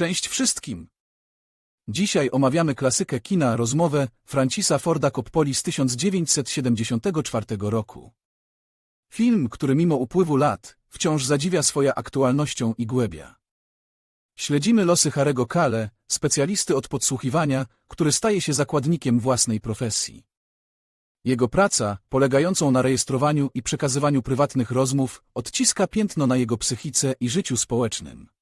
Cześć wszystkim! Dzisiaj omawiamy klasykę kina rozmowę Francisa Forda Coppoli z 1974 roku. Film, który mimo upływu lat wciąż zadziwia swoją aktualnością i głębia. Śledzimy losy Harego Kale, specjalisty od podsłuchiwania, który staje się zakładnikiem własnej profesji. Jego praca, polegającą na rejestrowaniu i przekazywaniu prywatnych rozmów, odciska piętno na jego psychice i życiu społecznym.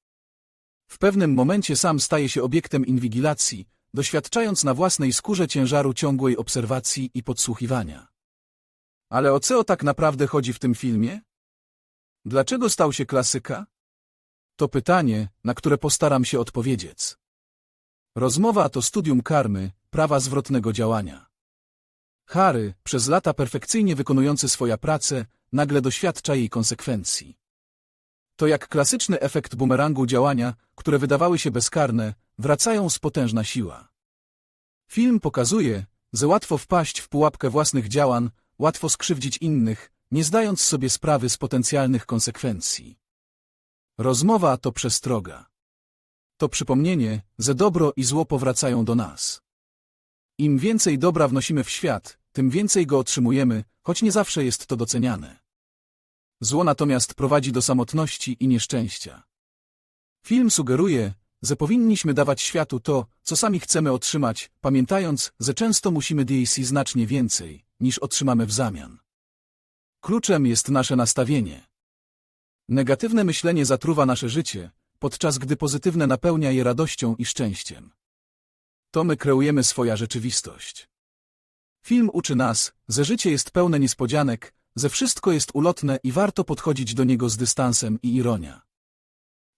W pewnym momencie sam staje się obiektem inwigilacji, doświadczając na własnej skórze ciężaru ciągłej obserwacji i podsłuchiwania. Ale o co tak naprawdę chodzi w tym filmie? Dlaczego stał się klasyka? To pytanie, na które postaram się odpowiedzieć. Rozmowa to studium karmy, prawa zwrotnego działania. Harry, przez lata perfekcyjnie wykonujący swoją pracę, nagle doświadcza jej konsekwencji. To jak klasyczny efekt bumerangu działania, które wydawały się bezkarne, wracają z potężna siła. Film pokazuje, że łatwo wpaść w pułapkę własnych działań, łatwo skrzywdzić innych, nie zdając sobie sprawy z potencjalnych konsekwencji. Rozmowa to przestroga. To przypomnienie, że dobro i zło powracają do nas. Im więcej dobra wnosimy w świat, tym więcej go otrzymujemy, choć nie zawsze jest to doceniane. Zło natomiast prowadzi do samotności i nieszczęścia. Film sugeruje, że powinniśmy dawać światu to, co sami chcemy otrzymać, pamiętając, że często musimy dać znacznie więcej, niż otrzymamy w zamian. Kluczem jest nasze nastawienie. Negatywne myślenie zatruwa nasze życie, podczas gdy pozytywne napełnia je radością i szczęściem. To my kreujemy swoja rzeczywistość. Film uczy nas, że życie jest pełne niespodzianek, że wszystko jest ulotne i warto podchodzić do niego z dystansem i ironia.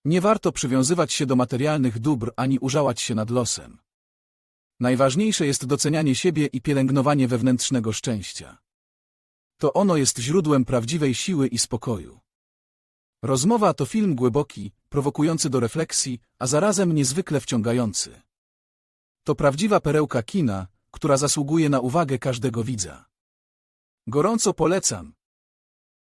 Nie warto przywiązywać się do materialnych dóbr ani użałać się nad losem. Najważniejsze jest docenianie siebie i pielęgnowanie wewnętrznego szczęścia. To ono jest źródłem prawdziwej siły i spokoju. Rozmowa to film głęboki, prowokujący do refleksji, a zarazem niezwykle wciągający. To prawdziwa perełka kina, która zasługuje na uwagę każdego widza. Gorąco polecam.